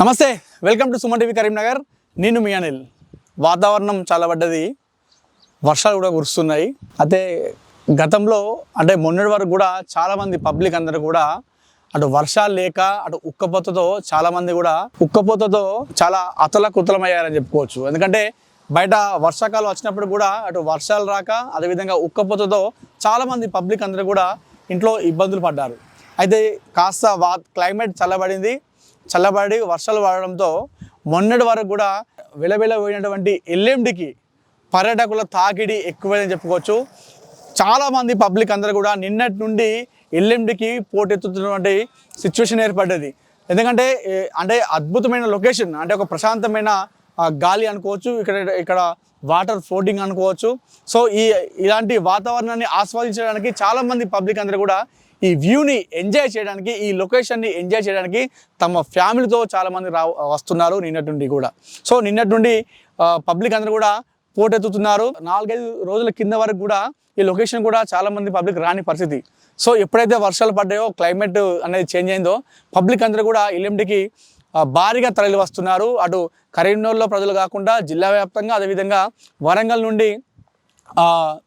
నమస్తే welcome to Suman TV Karimnagar. నేను మీ అనిల్. వాతావరణం చాలా పడ్డది. వర్షాలు కూడా కురుస్తున్నాయి. అయితే గతంలో అంటే మొన్నటి వరకు కూడా చాలామంది పబ్లిక్ అందరూ కూడా అటు వర్షాలు లేక అటు ఉక్కపోతతో చాలామంది కూడా ఉక్కపోతతో చాలా అతల కుతలమయ్యారని చెప్పుకోవచ్చు. ఎందుకంటే బయట వర్షాకాలం వచ్చినప్పుడు కూడా అటు వర్షాలు రాక అదేవిధంగా ఉక్కపోతతో చాలామంది పబ్లిక్ అందరూ కూడా ఇంట్లో ఇబ్బందులు పడ్డారు. అయితే కాస్త వా క్లైమేట్ చల్లబడింది. చల్లబడి వర్షాలు పడడంతో మొన్నటి వరకు కూడా విలవిల పోయినటువంటి ఎల్ఎండికి పర్యాటకుల తాకిడి ఎక్కువైందని చెప్పుకోవచ్చు. చాలామంది పబ్లిక్ అందరూ కూడా నిన్నటి నుండి ఎల్ఎండికి పోటెత్తుతున్నటువంటి సిచ్యువేషన్ ఏర్పడ్డది. ఎందుకంటే అంటే అద్భుతమైన లొకేషన్ అంటే ఒక ప్రశాంతమైన గాలి అనుకోవచ్చు ఇక్కడ ఇక్కడ వాటర్ ఫ్లోటింగ్ అనుకోవచ్చు. సో ఈ ఇలాంటి వాతావరణాన్ని ఆస్వాదించడానికి చాలామంది పబ్లిక్ అందరూ కూడా ఈ వ్యూని ఎంజాయ్ చేయడానికి ఈ లొకేషన్ని ఎంజాయ్ చేయడానికి తమ ఫ్యామిలీతో చాలామంది రా వస్తున్నారు నిన్నటి నుండి కూడా. సో నిన్నటి నుండి పబ్లిక్ అందరూ కూడా పోటెత్తుతున్నారు. నాలుగైదు రోజుల కింద వరకు కూడా ఈ లొకేషన్ కూడా చాలామంది పబ్లిక్ రాని పరిస్థితి. సో ఎప్పుడైతే వర్షాలు పడ్డాయో క్లైమేట్ అనేది చేంజ్ అయిందో పబ్లిక్ అందరూ కూడా ఎల్ఎండికి భారీగా తరలి వస్తున్నారు అటు కరీంనగర్లో ప్రజలు కాకుండా జిల్లా వ్యాప్తంగా అదేవిధంగా వరంగల్ నుండి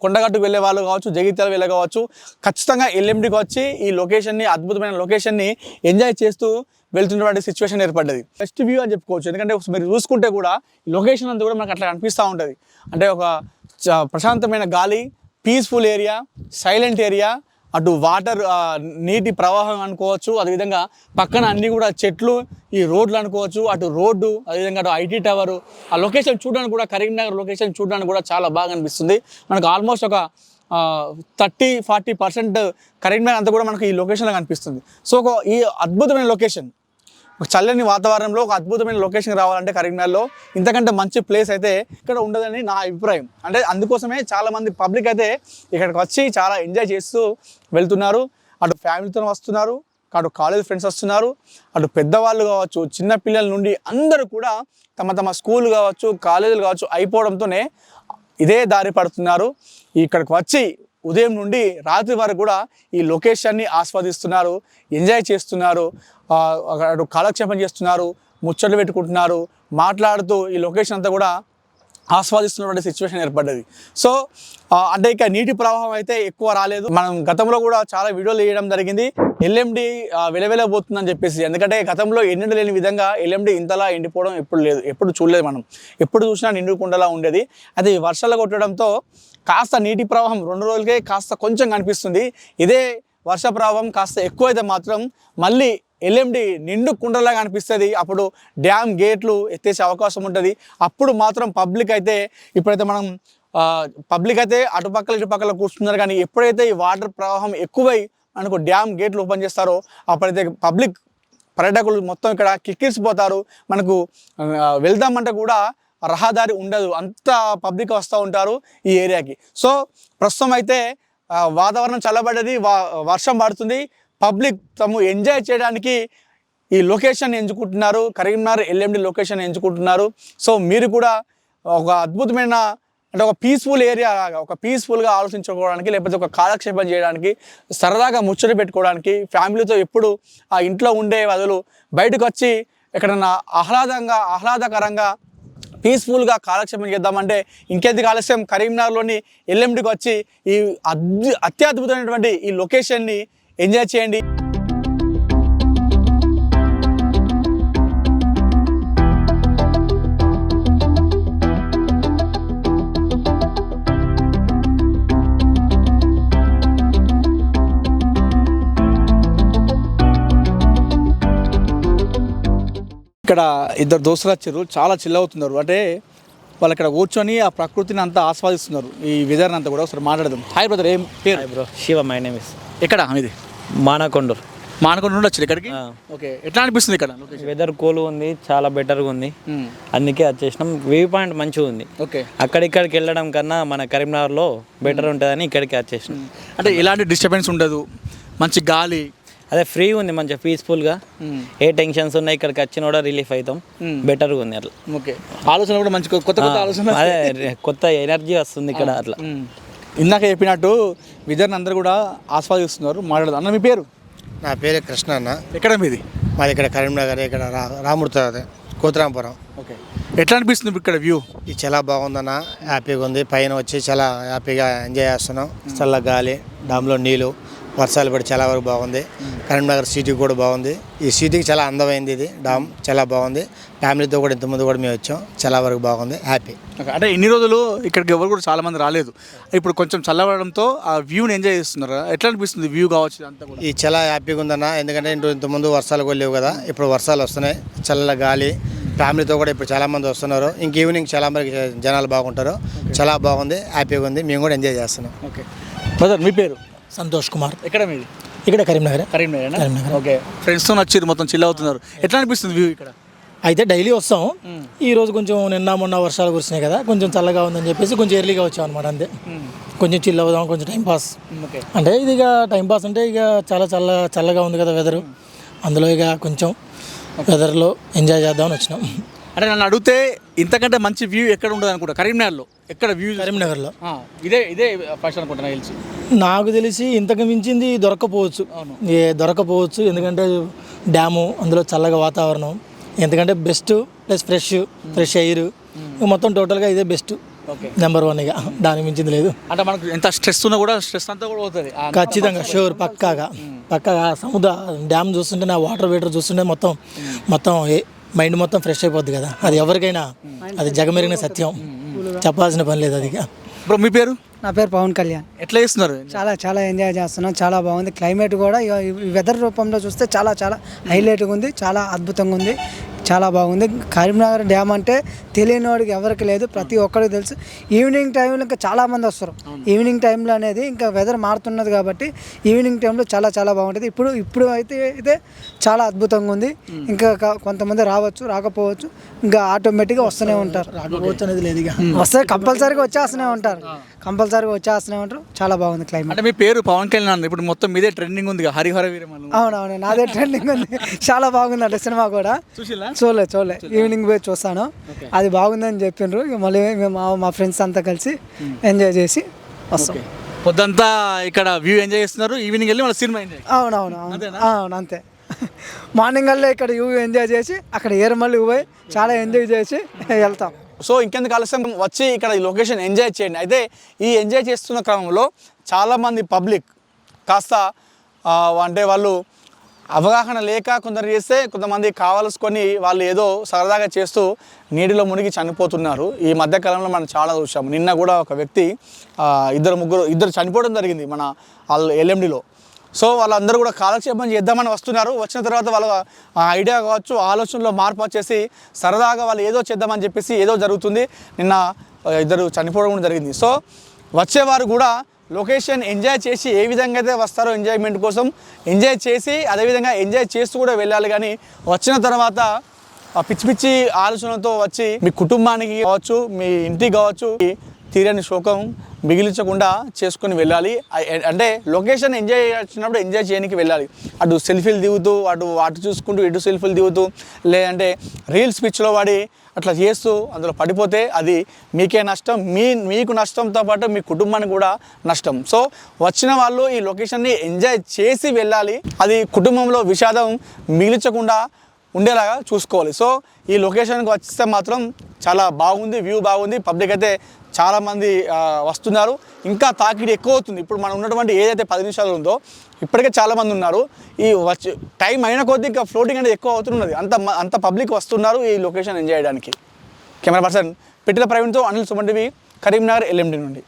కొండగట్టుకు వెళ్ళే వాళ్ళు కావచ్చు జగిత్యాల వెళ్ళే కావచ్చు ఖచ్చితంగా ఎల్ఎండికి వచ్చి ఈ లొకేషన్ని అద్భుతమైన లొకేషన్ని ఎంజాయ్ చేస్తూ వెళ్తున్నటువంటి సిచ్యువేషన్ ఏర్పడ్డది. బెస్ట్ వ్యూ అని చెప్పుకోవచ్చు. ఎందుకంటే మీరు చూసుకుంటే కూడా ఈ లొకేషన్ అంతా కూడా మనకు అట్లా కనిపిస్తూ ఉంటుంది. అంటే ఒక చ- ప్రశాంతమైన గాలి పీస్ఫుల్ ఏరియా సైలెంట్ ఏరియా అటు వాటర్ నీటి ప్రవాహం అనుకోవచ్చు అదేవిధంగా పక్కన అన్ని కూడా చెట్లు ఈ రోడ్లు అనుకోవచ్చు అటు రోడ్డు అదేవిధంగా అటు ఐటీ టవర్ ఆ లొకేషన్ చూడడానికి కూడా కరీంనగర్ లొకేషన్ చూడడానికి కూడా చాలా బాగా అనిపిస్తుంది. మనకు ఆల్మోస్ట్ ఒక థర్టీ ఫార్టీ పర్సెంట్ కరీంనగర్ అంతా కూడా మనకు ఈ లొకేషన్లో కనిపిస్తుంది. సో ఒక ఈ అద్భుతమైన లొకేషన్. చల్లని వాతావరణంలో ఒక అద్భుతమైన లొకేషన్ రావాలంటే కరీంనగర్లో ఇంతకంటే మంచి ప్లేస్ అయితే ఇక్కడ ఉండదని నా అభిప్రాయం. అంటే అందుకోసమే చాలామంది పబ్లిక్ అయితే ఇక్కడికి వచ్చి చాలా ఎంజాయ్ చేస్తూ వెళ్తున్నారు. అటు ఫ్యామిలీతో వస్తున్నారు. అటు కాలేజ్ ఫ్రెండ్స్ వస్తున్నారు. అటు పెద్దవాళ్ళు కావచ్చు చిన్న పిల్లల నుండి అందరూ కూడా తమ తమ స్కూల్ కావచ్చు కాలేజీలు కావచ్చు అయిపోవడంతోనే ఇదే దారి పడుతున్నారు. ఇక్కడికి వచ్చి ఉదయం నుండి రాత్రి వరకు కూడా ఈ లొకేషన్ని ఆస్వాదిస్తున్నారు ఎంజాయ్ చేస్తున్నారు. కాలక్షేపం చేస్తున్నారు ముచ్చట్లు పెట్టుకుంటున్నారు మాట్లాడుతూ ఈ లొకేషన్ అంతా కూడా ఆస్వాదిస్తున్నటువంటి సిచ్యువేషన్ ఏర్పడ్డది. సో అంటే ఇక నీటి ప్రవాహం అయితే ఎక్కువ రాలేదు. మనం గతంలో కూడా చాలా వీడియోలు వేయడం జరిగింది. ఎల్ఎండి వెలవెలబోతుందని చెప్పేసి. ఎందుకంటే గతంలో ఎన్నడూ లేని విధంగా ఎల్ఎండి ఇంతలా ఎండిపోవడం ఎప్పుడు లేదు ఎప్పుడు చూడలేదు మనం. ఎప్పుడు చూసినా నిండుకుండలా ఉండేది. అది వర్షాలు కొట్టడంతో కాస్త నీటి ప్రవాహం రెండు రోజులకే కాస్త కొంచెం కనిపిస్తుంది. ఇదే వర్ష ప్రభావం కాస్త ఎక్కువైతే మాత్రం మళ్ళీ ఎల్ఎండి నిండు కుండలాగా అనిపిస్తుంది. అప్పుడు డ్యామ్ గేట్లు ఎత్తేసే అవకాశం ఉంటుంది. అప్పుడు మాత్రం పబ్లిక్ అయితే ఇప్పుడైతే మనం పబ్లిక్ అయితే అటుపక్కల ఇటుపక్కల కూర్చున్నారు కానీ ఎప్పుడైతే ఈ వాటర్ ప్రవాహం ఎక్కువై మనకు డ్యామ్ గేట్లు ఓపెన్ చేస్తారో అప్పుడైతే పబ్లిక్ పర్యాటకులు మొత్తం ఇక్కడ కిక్కిరిసిపోతారు. మనకు వెళ్దామంటే కూడా రహదారి ఉండదు. అంత పబ్లిక్ వస్తూ ఉంటారు ఈ ఏరియాకి. సో ప్రస్తుతం అయితే వాతావరణం చల్లబడ్డది. వర్షం పడుతుంది. పబ్లిక్ తము ఎంజాయ్ చేయడానికి ఈ లొకేషన్ ఎంచుకుంటున్నారు Karimnagar L M D location ఎంచుకుంటున్నారు. సో మీరు కూడా ఒక అద్భుతమైన అంటే ఒక పీస్ఫుల్ ఏరియా ఒక పీస్ఫుల్గా ఆలోచించుకోవడానికి లేకపోతే ఒక కాలక్షేపం చేయడానికి సరదాగా ముచ్చట పెట్టుకోవడానికి ఫ్యామిలీతో ఎప్పుడు ఆ ఇంట్లో ఉండే వదులు బయటకు వచ్చి ఎక్కడన్నా ఆహ్లాదంగా ఆహ్లాదకరంగా పీస్ఫుల్గా కాలక్షేపం చేద్దామంటే ఇంకేది ఆలస్యం? కరీంనగర్లోని ఎల్ఎండికి వచ్చి ఈ అద్భు అత్యద్భుతమైనటువంటి ఈ లొకేషన్ని ఎంజాయ్ చేయండి. ఇక్కడ ఇద్దరు దోస్తులు వచ్చారు చాలా చిల్ అవుతున్నారు. అంటే వాళ్ళు ఇక్కడ కూర్చొని ఆ ప్రకృతిని అంతా ఆస్వాదిస్తున్నారు. ఈ వెదర్ని అంతా కూడా ఒకసారి మాట్లాడదాం. హాయ్ బ్రదర్ ఏం పేరు? Hi bro Shiva my name is ఎక్కడ? ఇది మానకొండూరు. మానకొండ నుండి వచ్చారు ఇక్కడికి. ఓకే. ఎట్లా అనిపిస్తుంది ఇక్కడ వెదర్ కూల్ ఉంది చాలా బెటర్గా ఉంది. అందుకే వచ్చేసినాం వ్యూ పాయింట్ మంచిగా ఉంది. ఓకే. అక్కడిక్కడికి వెళ్ళడం కన్నా మన కరీంనగర్లో బెటర్ ఉంటుందని ఇక్కడికి వచ్చేసినాం అంటే ఎలాంటి డిస్టర్బెన్స్ ఉండదు. మంచి గాలి. అదే ఫ్రీ ఉంది మంచిగా పీస్ఫుల్గా ఏ టెన్షన్స్ ఉన్నాయి ఇక్కడికి వచ్చిన కూడా రిలీఫ్ అవుతాం. బెటర్గా ఉంది అట్లా. ఓకే. ఆలోచన కూడా మంచి కొత్త కొత్త ఆలోచన అదే కొత్త ఎనర్జీ వస్తుంది ఇక్కడ అట్లా. ఇందాక చెప్పినట్టు విదర్ని అందరూ కూడా ఆస్వాదిస్తున్నారు మాట్లాడదు. అన్న మీ పేరు? నా పేరు కృష్ణ అన్న. ఎక్కడ మీది? మాది ఇక్కడ కరీంనగర్ ఇక్కడ రా రామూర్తి అదే కోతిరాంపురం ఓకే. ఎట్లా అనిపిస్తుంది ఇక్కడ వ్యూ? ఇది చాలా బాగుందన్న హ్యాపీగా ఉంది. పైన వచ్చి చాలా హ్యాపీగా ఎంజాయ్ చేస్తున్నాం. చల్ల గాలి డామ్లో నీళ్ళు. వర్షాలు పడి చాలా వరకు బాగుంది. కరీంనగర్ సిటీ కూడా బాగుంది. ఈ సిటీకి చాలా అందమైంది ఇది. డామ్ చాలా బాగుంది. ఫ్యామిలీతో కూడా ఇంతకుముందు కూడా మేము వచ్చాం. చాలా వరకు బాగుంది. హ్యాపీ. అంటే ఇన్ని రోజులు ఇక్కడికి ఎవరు కూడా చాలా మంది రాలేదు. ఇప్పుడు కొంచెం చల్లబడడంతో ఆ వ్యూని ఎంజాయ్ చేస్తున్నారు. ఎట్లా అనిపిస్తుంది వ్యూ కావచ్చు అంతా కూడా? ఈ చాలా హ్యాపీగా ఉందన్న. ఎందుకంటే ఇంత ఇంతకుముందు వర్షాలు కూడా లేవు కదా. ఇప్పుడు వర్షాలు వస్తున్నాయి. చల్ల గాలి. ఫ్యామిలీతో కూడా ఇప్పుడు చాలా మంది వస్తున్నారు. ఇంక ఈవినింగ్ చాలా మంది జనాలు బాగుంటారు. చాలా బాగుంది. హ్యాపీగా ఉంది. మేము కూడా ఎంజాయ్ చేస్తున్నాం. ఓకే. బ్రదర్ మీ పేరు? సంతోష్ కుమార్. ఎక్కడ మీది? ఇక్కడ కరీంనగర్. కరీంనగర్ కరీంనగర్. ఓకే. ఫ్రెండ్స్తో వచ్చారు మొత్తం చిల్ అవుతున్నారు. ఎట్లా అనిపిస్తుంది వ్యూ ఇక్కడ? అయితే డైలీ వస్తాం. ఈ రోజు కొంచెం నిన్న మొన్న వర్షాలు కురిసినాయి కదా కొంచెం చల్లగా ఉందని చెప్పేసి కొంచెం ఎర్లీగా వచ్చాం అనమాట అంతే కొంచెం చిల్ అవుదాం కొంచెం టైం పాస్ అంటే ఇది ఇక టైం పాస్ అంటే ఇక చాలా చల్ల చల్లగా ఉంది కదా వెదర్ అందులో ఇక కొంచెం వెదర్లో ఎంజాయ్ చేద్దామని వచ్చినాం. అంటే నన్ను అడిగితే ఇంతకంటే మంచి వ్యూ ఎక్కడ ఉండదు అనుకుంటా. కరీంనగర్లో ఎక్కడ వ్యూ కరీంనగర్లో. ఇదే ఇదే ఫస్ట్ అనుకుంటా నాకు తెలిసి నాకు తెలిసి ఇంతకు మించింది దొరకపోవచ్చు. ఏ దొరకపోవచ్చు. ఎందుకంటే డ్యాము అందులో చల్లగా వాతావరణం. ఎందుకంటే best plus fresh fresh air. మొత్తం టోటల్గా ఇదే బెస్ట్. నెంబర్ వన్ ఇక. దాని మించింది లేదు. అంటే మనకు ఎంత స్ట్రెస్ ఉన్నా కూడా స్ట్రెస్ అంతా కూడా పోతుంది. ఖచ్చితంగా షూర్ పక్కాగా. పక్కాగా సముద్ర డ్యామ్ చూస్తుంటే నా వాటర్ వేటర్ చూస్తుంటే మొత్తం మొత్తం మైండ్ మొత్తం ఫ్రెష్ అయిపోద్ది కదా. అది ఎవరికైనా అది జగమెరిగిన సత్యం. చెప్పాల్సిన పని లేదు అది ఇక. ఇప్పుడు మీ పేరు? నా పేరు పవన్ కళ్యాణ్. ఎట్లా చేస్తున్నారు? చాలా చాలా ఎంజాయ్ చేస్తున్నాం. చాలా బాగుంది. క్లైమేట్ కూడా వెదర్ రూపంలో చూస్తే చాలా చాలా హైలైట్గా ఉంది. చాలా అద్భుతంగా ఉంది. చాలా బాగుంది. కరీంనగర్ డ్యామ్ అంటే తెలియని వాడికి ఎవరికి లేదు. ప్రతి ఒక్కరికి తెలుసు. ఈవినింగ్ టైంలో ఇంకా చాలా మంది వస్తారు. ఈవినింగ్ టైంలో అనేది ఇంకా వెదర్ మారుతున్నది కాబట్టి ఈవినింగ్ టైంలో చాలా చాలా బాగుంటుంది. ఇప్పుడు ఇప్పుడు అయితే అయితే చాలా అద్భుతంగా ఉంది. ఇంకా కొంతమంది రావచ్చు రాకపోవచ్చు. ఇంకా ఆటోమేటిక్గా వస్తూనే ఉంటారు. రాకపోవచ్చు అనేది లేదు వస్తే కంపల్సరీగా వచ్చేస్తూనే ఉంటారు. కంపల్సరీగా వచ్చేస్తూనే ఉంటారు చాలా బాగుంది క్లైమేట్ అంటే మీ పేరు పవన్ కళ్యాణ్ ఇప్పుడు మొత్తం మీదే ట్రెండింగ్ ఉంది హరిహర వీరమల్లు. అవునవును నాదే ట్రెండింగ్ ఉంది. చాలా బాగుంది అంటే సినిమా కూడా. చూడలే చూడలే. ఈవినింగ్ పోయి చూస్తాను. అది బాగుందని చెప్పిండ్రు మళ్ళీ మేము మా- ఫ్రెండ్స్ అంతా కలిసి ఎంజాయ్ చేసి వస్తాం. పొద్దంతా ఇక్కడ వ్యూ ఎంజాయ్ చేస్తున్నారు. ఈవినింగ్ వెళ్ళి మన సినిమా ఎంజాయ్ అవునవును అవును. అవును అంతే. మార్నింగ్ వల్లే ఇక్కడ యూ ఎంజాయ్ చేసి అక్కడ ఏరమల్లి పోయి చాలా ఎంజాయ్ చేసి వెళ్తాం. సో ఇంకెందుకు ఆలస్యం? వచ్చి ఇక్కడ ఈ లొకేషన్ ఎంజాయ్ చేయండి. అయితే ఈ ఎంజాయ్ చేస్తున్న క్రమంలో చాలామంది పబ్లిక్ కాస్త అంటే వాళ్ళు అవగాహన లేక కొందరు చేస్తే కొంతమంది కావలసుకొని వాళ్ళు ఏదో సరదాగా చేస్తూ నీటిలో మునిగి చనిపోతున్నారు. ఈ మధ్య కాలంలో మనం చాలా చూసాము నిన్న కూడా ఒక వ్యక్తి ఇద్దరు ముగ్గురు ఇద్దరు చనిపోవడం జరిగింది మన వాళ్ళు ఎల్ఎండిలో. సో వాళ్ళందరూ కూడా కాలక్షేపం చేద్దామని వస్తున్నారు. వచ్చిన తర్వాత వాళ్ళ ఐడియా కావచ్చు ఆలోచనలో మార్పు వచ్చేసి సరదాగా వాళ్ళు ఏదో చేద్దామని చెప్పేసి ఏదో జరుగుతుంది. నిన్న ఇద్దరు చనిపోవడం కూడా జరిగింది. సో వచ్చేవారు కూడా లొకేషన్ ఎంజాయ్ చేసి ఏ విధంగా అయితే వస్తారో ఎంజాయ్మెంట్ కోసం ఎంజాయ్ చేసి అదేవిధంగా ఎంజాయ్ చేస్తూ కూడా వెళ్ళాలి. కానీ వచ్చిన తర్వాత పిచ్చి పిచ్చి ఆలోచనలతో వచ్చి మీ కుటుంబానికి కావచ్చు మీ ఇంటికి కావచ్చు తీరని శోకం మిగిలించకుండా చేసుకొని వెళ్ళాలి. అంటే లొకేషన్ ఎంజాయ్ చేసినప్పుడు ఎంజాయ్ చేయడానికి వెళ్ళాలి. అటు సెల్ఫీలు దిగుతూ అటు అటు చూసుకుంటూ ఇటు సెల్ఫీలు దిగుతూ లేదంటే రీల్స్ పిచ్లో వాడి అట్లా చేస్తూ అందులో పడిపోతే అది మీకే నష్టం మీ మీకు నష్టంతో పాటు మీ కుటుంబానికి కూడా నష్టం. సో వచ్చిన వాళ్ళు ఈ లొకేషన్ని ఎంజాయ్ చేసి వెళ్ళాలి. అది కుటుంబంలో విషాదం మిగిలించకుండా ఉండేలాగా చూసుకోవాలి. సో ఈ లొకేషన్కి వస్తే మాత్రం చాలా బాగుంది వ్యూ బాగుంది. పబ్లిక్ అయితే చాలామంది వస్తున్నారు. ఇంకా తాకిడి ఎక్కువ అవుతుంది ఇప్పుడు మనం ఉన్నటువంటి ఏదైతే పది నిమిషాలు ఉందో ఇప్పటికే చాలామంది ఉన్నారు. ఈ వచ్చి టైం అయిన కొద్దీ ఇంకా ఫ్లోటింగ్ అనేది ఎక్కువ అవుతున్నది అంత మ- అంత పబ్లిక్ వస్తున్నారు ఈ లొకేషన్ ఎంజాయ్ చేయడానికి. Camera person Pittila ప్రవీణ్తో Anil Suman TV Karimnagar L M D నుండి.